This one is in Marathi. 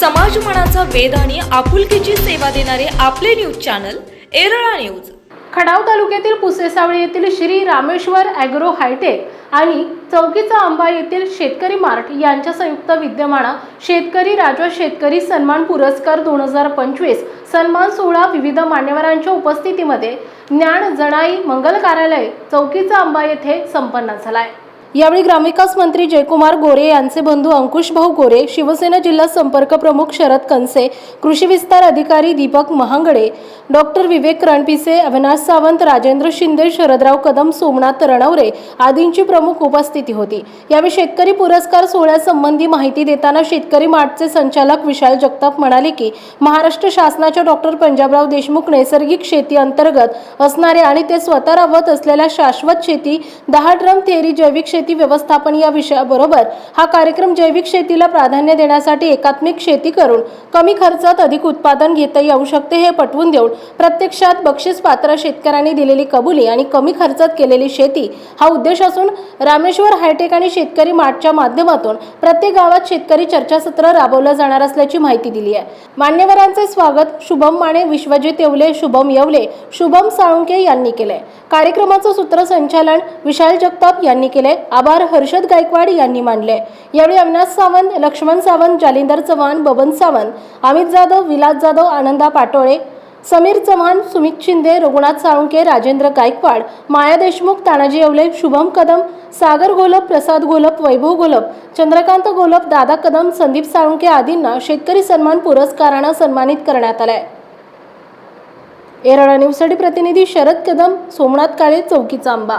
समाजमनाचा वेध आणि आपुलकीची सेवा देणारे आपले news channel Erala news. Khatav तालुक्यातील पुसेसावळी येथील श्री रामेश्वर ॲग्रो हायटेक आणि चौकीचा आंबा येथील शेतकरी मार्ट यांच्या संयुक्त विद्यमाना शेतकरी राजा शेतकरी सन्मान पुरस्कार दोन हजार पंचवीस सन्मान सोहळा विविध मान्यवरांच्या उपस्थितीमध्ये ज्ञान जणाई मंगल कार्यालय चौकीचा आंबा येथे संपन्न झाला आहे यावेळी ग्रामविकास मंत्री जयकुमार गोरे यांचे बंधू अंकुश भाऊ गोरे शिवसेना जिल्हा संपर्क प्रमुख शरद कनसे कृषी विस्तार अधिकारी दीपक महांगडे डॉक्टर विवेक रणपिसे अविनाश सावंत राजेंद्र शिंदे शरदराव कदम सोमनाथ रणवरे आदींची प्रमुख उपस्थिती होती. यावेळी शेतकरी पुरस्कार सोहळ्यासंबंधी माहिती देताना शेतकरी मार्टचे संचालक विशाल जगताप म्हणाले की महाराष्ट्र शासनाच्या डॉक्टर पंजाबराव देशमुख नैसर्गिक शेती अंतर्गत असणारे आणि ते स्वतः राबवत असलेल्या शाश्वत शेती दहा ड्रम थेरी जैविक शेती शेती व्यवस्थापन या विषयाबरोबर हा कार्यक्रम जैविक शेतीला प्राधान्य देण्यासाठी एकात्मिक शेती करून कमी खर्चात अधिक उत्पादन घेता येऊ शकते हे पटवून देऊन प्रत्यक्षात बक्षीस पात्र शेतकऱ्यांनी दिलेली कबुली आणि कमी खर्चात केलेली शेती हा उद्देश असून रामेश्वर हायटेक आणि शेतकरी मार्टच्या माध्यमातून प्रत्येक गावात शेतकरी चर्चासत्र राबवलं जाणार असल्याची माहिती दिली आहे. मान्यवरांचे स्वागत शुभम माने विश्वजित येवले शुभम येवले शुभम साळुंके यांनी केले कार्यक्रमाचं सूत्रसंचालन विशाल जगताप यांनी केले आभार हर्षद गायकवाड यांनी मानले. यावेळी अविनाश सावंत लक्ष्मण सावंत जालिंदर चव्हाण बबन सावंत अमित जाधव विलास जाधव आनंदा पाटोळे समीर चव्हाण सुमित शिंदे रघुनाथ साळुंके राजेंद्र गायकवाड माया देशमुख तानाजी अवले शुभम कदम सागर घोलप प्रसाद घोलप वैभव घोलप चंद्रकांत घोलप दादा कदम संदीप साळुंके आदींना शेतकरी सन्मान पुरस्कारानं सन्मानित करण्यात आलंय. एरळा न्यूजसाठी प्रतिनिधी शरद कदम सोमनाथ काळे चौकीचा आंबा.